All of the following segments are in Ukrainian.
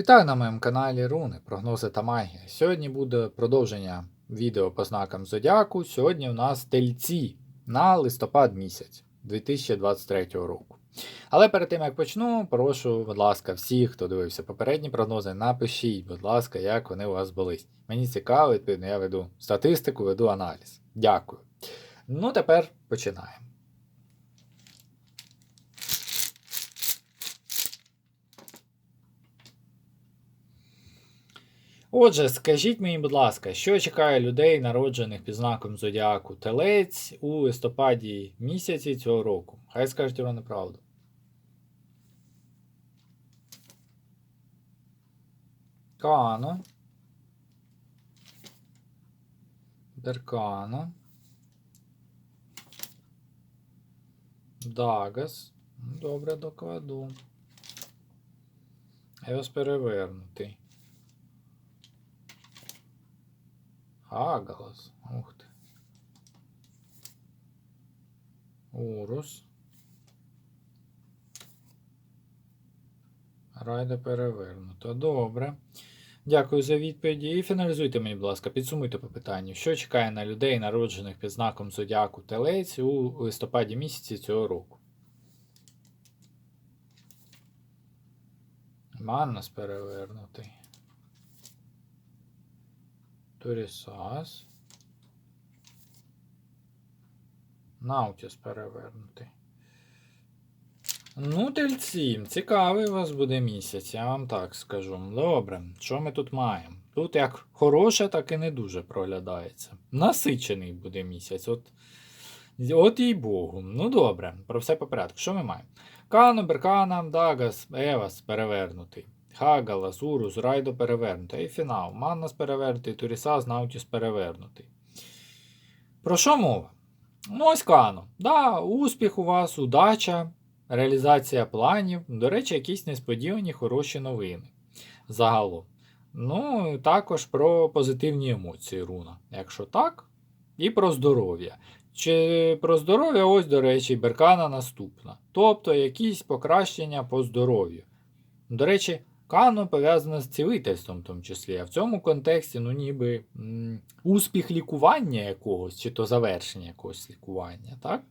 Вітаю на моєму каналі Руни, прогнози та магія. Сьогодні буде продовження відео по знакам Зодіаку. Сьогодні у нас тельці на листопад місяць 2023 року. Але перед тим як почну, прошу, будь ласка, всіх, хто дивився попередні прогнози, напишіть, будь ласка, як вони у вас були. Мені цікаво, відповідно, я веду статистику, веду аналіз. Дякую. Ну, тепер починаємо. Отже, скажіть мені, будь ласка, що чекає людей, народжених під знаком Зодіаку Телець у листопаді місяці цього року? Хай скажуть вам правду. Кано. Беркано. Дагас. Добре докладу. Еос перевернутий. Агалас. Ух ти. Урус. Райда перевернуто. Добре. Дякую за відповіді. І фіналізуйте мені, будь ласка, підсумуйте по питанню, що чекає на людей, народжених під знаком Зодіаку Телець у листопаді місяці цього року. Маннас перевернутий. Турісас. Наутіс перевернутий. Ну, тельці, цікавий у вас буде місяць, я вам так скажу. Добре, що ми тут маємо? Тут як хороше, так і не дуже проглядається. Насичений буде місяць. От, от їй Богу. Ну добре, про все по порядку. Що ми маємо? Кану, Беркана, Дагас, Евас перевернутий. Хагала, Урус, Райдо перевернутий. І фінал. Маннас перевернутий, Турісас, Наутіс перевернутий. Про що мова? Ну, ось Кано. Да, успіх у вас, удача, реалізація планів. До речі, якісь несподівані хороші новини. Загалом. Ну, також про позитивні емоції руна. Якщо так, і про здоров'я. Чи про здоров'я, ось, до речі, беркана наступна. Тобто якісь покращення по здоров'ю. До речі, Кано пов'язано з цілительством в тому числі, а в цьому контексті, ну, ніби м, успіх лікування якогось, чи то завершення якогось лікування, так?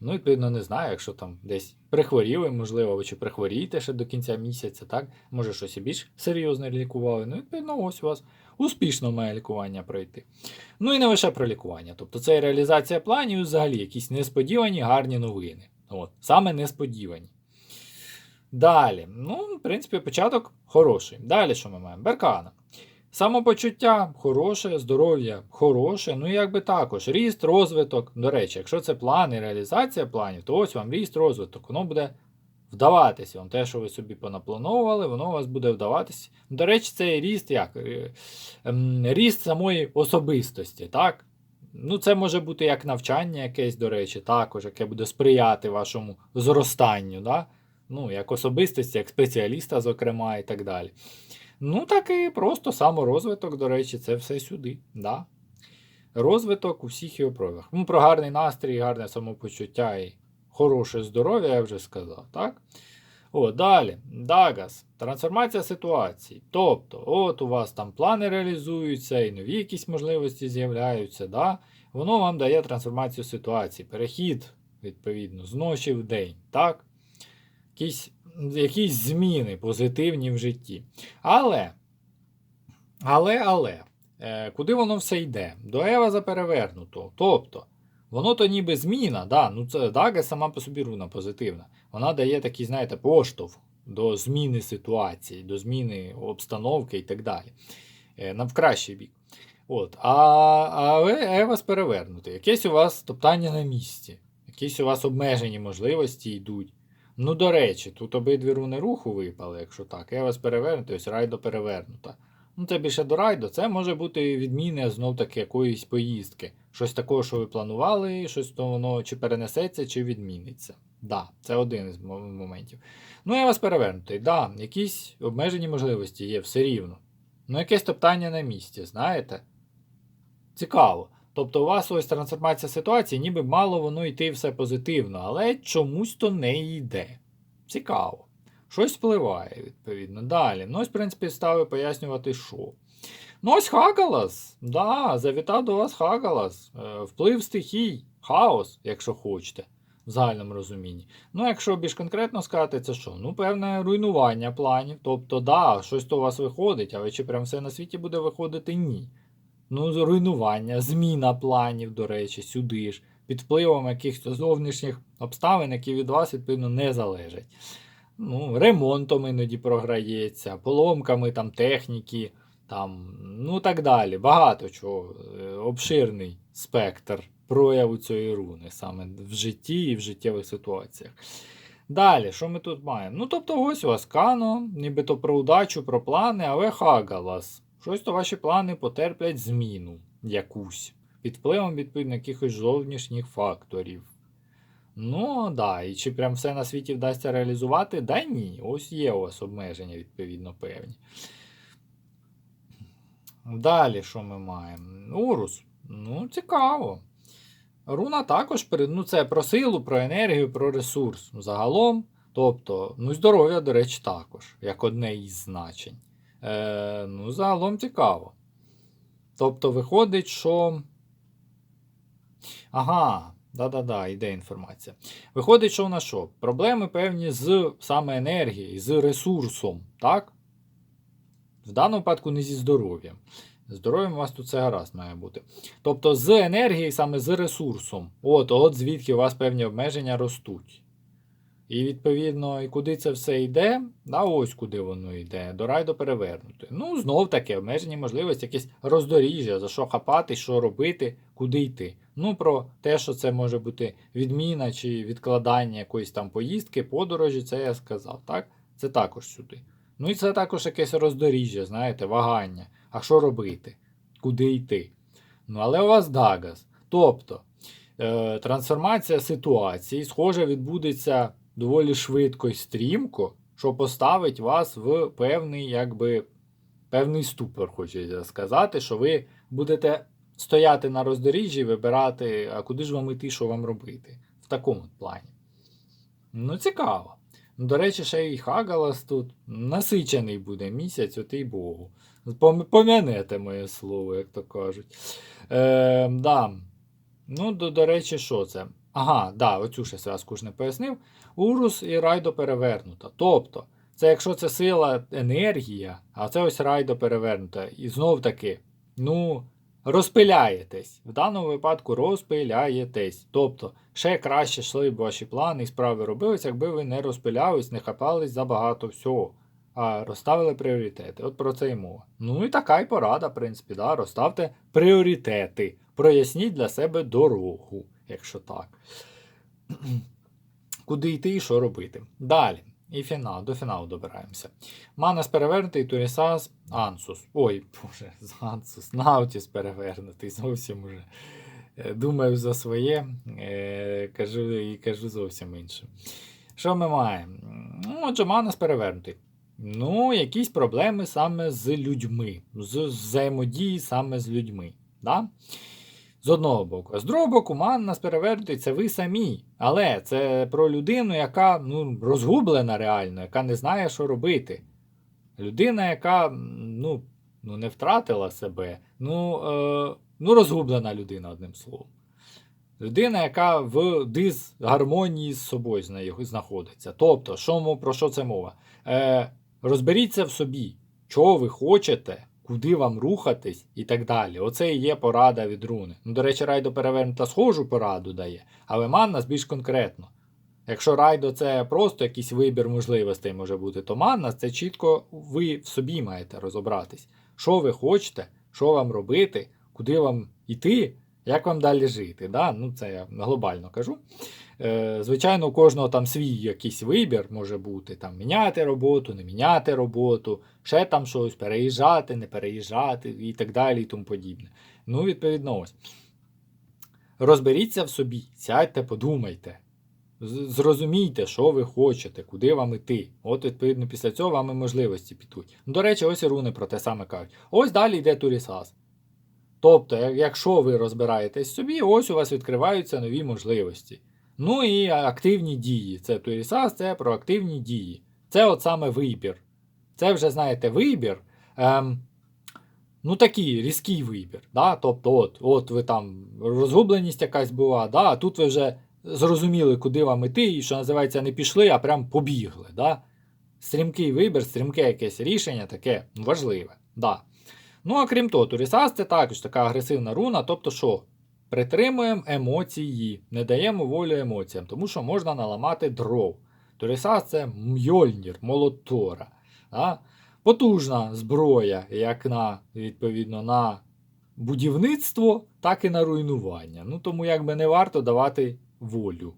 Ну, відповідно, не знаю, якщо там десь прихворіли, можливо, ви чи прихворієте ще до кінця місяця, так? Може, щось і більш серйозне лікували. Ну, відповідно, ось у вас успішно має лікування пройти. Ну і не лише про лікування. Тобто це і реалізація планів, і взагалі якісь несподівані гарні новини. От, Саме несподівані. Далі, ну, в принципі, початок хороший. Далі що ми маємо? Беркана. Самопочуття хороше, здоров'я хороше, ну якби також ріст, розвиток. До речі, якщо це плани, реалізація планів, то ось вам ріст, розвиток, воно буде вдаватися. Вам те, що ви собі понаплановували, воно у вас буде вдаватися. До речі, це ріст як? Е, ем, Ріст самої особистості, так? Ну, це може бути як навчання якесь, до речі, також, яке буде сприяти вашому зростанню. Да? Ну, як особистості, як спеціаліста, зокрема, і так далі. Ну, так і просто саморозвиток, до речі, це все сюди. Да? Розвиток у всіх його проявах. Ну, про гарний настрій, гарне самопочуття і хороше здоров'я, я вже сказав. так? О, далі. Дагас. Трансформація ситуації. Тобто, от у вас там плани реалізуються, і нові якісь можливості з'являються. да? Воно вам дає трансформацію ситуації. Перехід, відповідно, з ночі в день. так? Якісь, якісь зміни позитивні в житті. Але, але, але, е, куди воно все йде? До Ева перевернуто. Тобто, воно то ніби зміна, да, ну це Дага сама по собі руна позитивна. Вона дає такий, знаєте, поштовх до зміни ситуації, до зміни обстановки і так далі. Е, на в кращий бік. От, А а Евас перевернути. Якесь у вас топтання на місці, якісь у вас обмежені можливості йдуть. Ну, до речі, тут обидві руни руху випали, якщо так. Я вас перевернути, ось райдо перевернута. Ну, це більше до райдо, це може бути відміни знов таки якоїсь поїздки. Щось такого, що ви планували, щось то воно чи перенесеться, чи відміниться. Да, це один із моментів. Ну, я вас перевернутий. Да, якісь обмежені можливості є все рівно. Ну, якесь топтання на місці, знаєте? Цікаво. Тобто у вас ось трансформація ситуації, ніби мало воно йти все позитивно, але чомусь то не йде. Цікаво. Щось впливає, відповідно. Далі. Ну, ось, в принципі, ставив пояснювати, що. Ну, ось Хагалас. Да, завітав до вас Хагалас. Е, вплив стихій, хаос, якщо хочете, в загальному розумінні. Ну, якщо більш конкретно сказати, це що? Ну, певне руйнування планів. Тобто, да, щось то у вас виходить, але чи прям все на світі буде виходити? Ні. Ну, руйнування, зміна планів, до речі, сюди ж, під впливом якихось зовнішніх обставин, які від вас, відповідно, не залежать. Ну, ремонтом іноді програється, поломками там техніки, там, ну так далі. Багато чого. Е, Обширний спектр прояву цієї руни саме в житті і в життєвих ситуаціях. Далі, що ми тут маємо? Ну, тобто, ось у вас Кано, нібито про удачу, про плани, але Хагалас. Щось то ваші плани потерплять зміну якусь під впливом відповідно якихось зовнішніх факторів. Ну, да, і чи прям все на світі вдасться реалізувати? Да ні. Ось є у вас обмеження, відповідно, певні. Далі, що ми маємо? Урус. Ну, цікаво. Руна також перед- ну, це про силу, про енергію, про ресурс. Загалом. Тобто, ну, здоров'я, до речі, також, як одне із значень. Е, ну, загалом цікаво. Тобто, виходить, що. Ага, да-да-да, йде інформація. Виходить, що в нас що? Проблеми певні з саме енергією, з ресурсом, так? В даному випадку не зі здоров'ям. Здоров'ям у вас тут все гаразд має бути. Тобто з енергією, саме з ресурсом. От, от звідки у вас певні обмеження ростуть. І відповідно, і куди це все йде, да, ось куди воно йде, до райду перевернути. Ну, знов таки, обмежені можливості, якесь роздоріжжя, за що хапати, що робити, куди йти. Ну, про те, що це може бути відміна чи відкладання якоїсь там поїздки, подорожі, це я сказав, так? Це також сюди. Ну і це також якесь роздоріжжя, знаєте, вагання. А що робити? Куди йти? Ну, але у вас Дагас. Тобто е, трансформація ситуації, схоже, відбудеться доволі швидко і стрімко, що поставить вас в певний, якби, певний ступор, хочеться сказати, що ви будете стояти на роздоріжжі вибирати, а куди ж вам іти, що вам робити. В такому плані. Ну, цікаво. До речі, ще й Хагалас тут насичений буде місяць, от і Богу. Пом- Пом'янете моє слово, як то кажуть. Е, да. Ну, до, до речі, що це? Ага, да, оцю ще зв'язку ж не пояснив. Урус і райдо перевернута. Тобто, це якщо це сила енергія, а це ось райдо перевернута. І знов таки, ну, розпиляєтесь. В даному випадку розпиляєтесь. Тобто, ще краще йшли б ваші плани і справи робились, якби ви не розпилялись, не хапались за багато всього, а розставили пріоритети. От про це й мова. Ну і така й порада, в принципі, да, розставте пріоритети. Проясніть для себе дорогу, якщо так. Куди йти і що робити. Далі. І фінал, до фіналу добираємося. Манас перевернутий, Турісас, Ансус. Ой, боже, з Ансус, Наутіс перевернутий, зовсім уже. Е, Думаю за своє, е, кажу і кажу зовсім інше. Що ми маємо? Ну, Отже, Манас перевернутий. Ну, якісь проблеми саме з людьми, з взаємодії саме з людьми. Да? З одного боку. А з другого боку, ман нас перевернутий це ви самі. Але це про людину, яка ну, розгублена реально, яка не знає, що робити. Людина, яка ну, ну, не втратила себе, ну, е, ну розгублена людина, одним словом. Людина, яка в дисгармонії з собою зна- знаходиться. Тобто, що, про що це мова? Е, розберіться в собі, чого ви хочете, куди вам рухатись і так далі. Оце і є порада від руни. Ну, до речі, райдо перевернута схожу пораду дає, але маннас більш конкретно. Якщо райдо це просто якийсь вибір можливостей може бути, то маннас це чітко ви в собі маєте розібратись. Що ви хочете, що вам робити, куди вам йти, як вам далі жити. Да? Ну, це я глобально кажу. Е, звичайно, у кожного там свій якийсь вибір може бути: там міняти роботу, не міняти роботу, ще там щось, переїжджати, не переїжджати і так далі, і тому подібне. Ну, відповідно, ось. Розберіться в собі, сядьте, подумайте. Зрозумійте, що ви хочете, куди вам іти. От, відповідно, після цього вам і можливості підуть. Ну, до речі, ось і руни про те саме кажуть. Ось далі йде Турісас. Тобто, якщо ви розбираєтесь собі, ось у вас відкриваються нові можливості. Ну і активні дії. Це Турісас, це про активні дії. це от саме вибір. Це вже, знаєте, вибір. Ем, ну, такий різкий вибір. Да? Тобто, от, от ви там розгубленість якась була, да? а тут ви вже зрозуміли, куди вам іти, і що називається, не пішли, а прям побігли. Да? Стрімкий вибір, стрімке якесь рішення, таке важливе. Да. Ну, а крім того, Турісас це також така агресивна руна, тобто що? Притримуємо емоції, не даємо волю емоціям, тому що можна наламати дров. Турісас це мьольнір, молотора. Да? Потужна зброя, як на, відповідно, на будівництво, так і на руйнування. Ну, тому якби не варто давати волю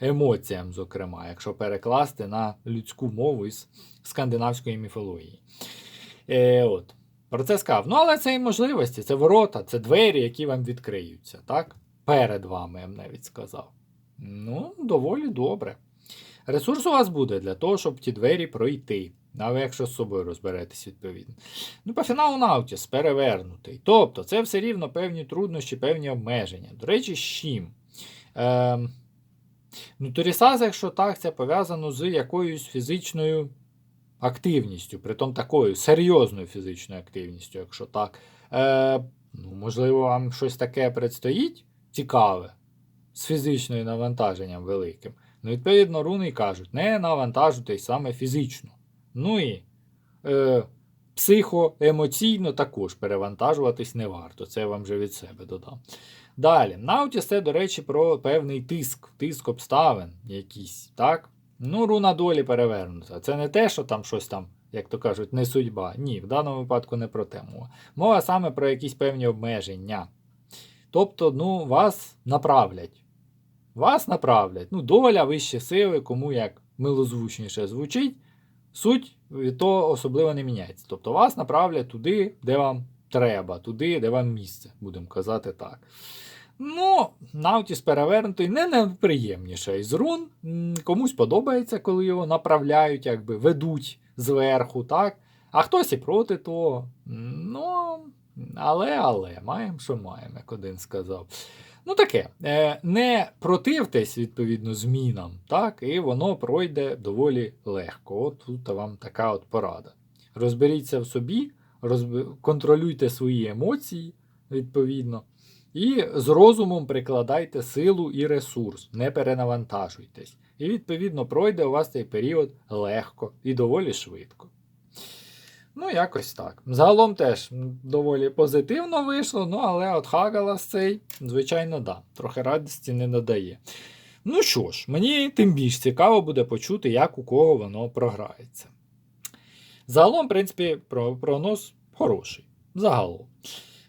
емоціям, зокрема, якщо перекласти на людську мову із скандинавської міфології. Е, от. Про це сказав. Ну, але це і можливості, це ворота, це двері, які вам відкриються, так? Перед вами, я б навіть сказав. Ну, доволі добре. Ресурс у вас буде для того, щоб ті двері пройти. А ви якщо з собою розберетесь, відповідно. Ну, по фіналу Наутіс перевернутий. Тобто, це все рівно певні труднощі, певні обмеження. До речі, з чим? Ем, ну, Торісаз, якщо так, це пов'язано з якоюсь фізичною активністю, притом такою серйозною фізичною активністю, якщо так. Е, ну, Можливо, вам щось таке предстоїть цікаве, з фізичним навантаженням великим. Ну, відповідно, руни кажуть, не навантажуйтесь саме фізично. Ну і е, психоемоційно також перевантажуватись не варто. Це я вам вже від себе додам. Далі, Наутіс це, до речі, про певний тиск, тиск обставин якийсь, так? Ну, руна долі перевернута. Це не те, що там щось там, як то кажуть, не судьба. Ні, в даному випадку не про те мова. Мова саме про якісь певні обмеження. Тобто, ну, вас направлять. Вас направлять. Ну, доля, вищі сили, кому як милозвучніше звучить, суть від особливо не міняється. Тобто вас направлять туди, де вам треба, туди, де вам місце, будемо казати так. Ну, Наутіс перевернутий не найприємніше із рун. Комусь подобається, коли його направляють, якби ведуть зверху, так? А хтось і проти того. Ну, але, але, маємо, що маємо, як один сказав. Ну таке, е, не противтесь, відповідно, змінам, так, і воно пройде доволі легко. От тут вам така от порада. Розберіться в собі, розб... контролюйте свої емоції, відповідно. І з розумом прикладайте силу і ресурс, не перенавантажуйтесь. І, відповідно, пройде у вас цей період легко і доволі швидко. Ну, якось так. Загалом теж доволі позитивно вийшло, ну але от Хагалас цей, звичайно, да, трохи радості не надає. Ну що ж, мені тим більш цікаво буде почути, як у кого воно програється. Загалом, в принципі, про- прогноз хороший. Загалом.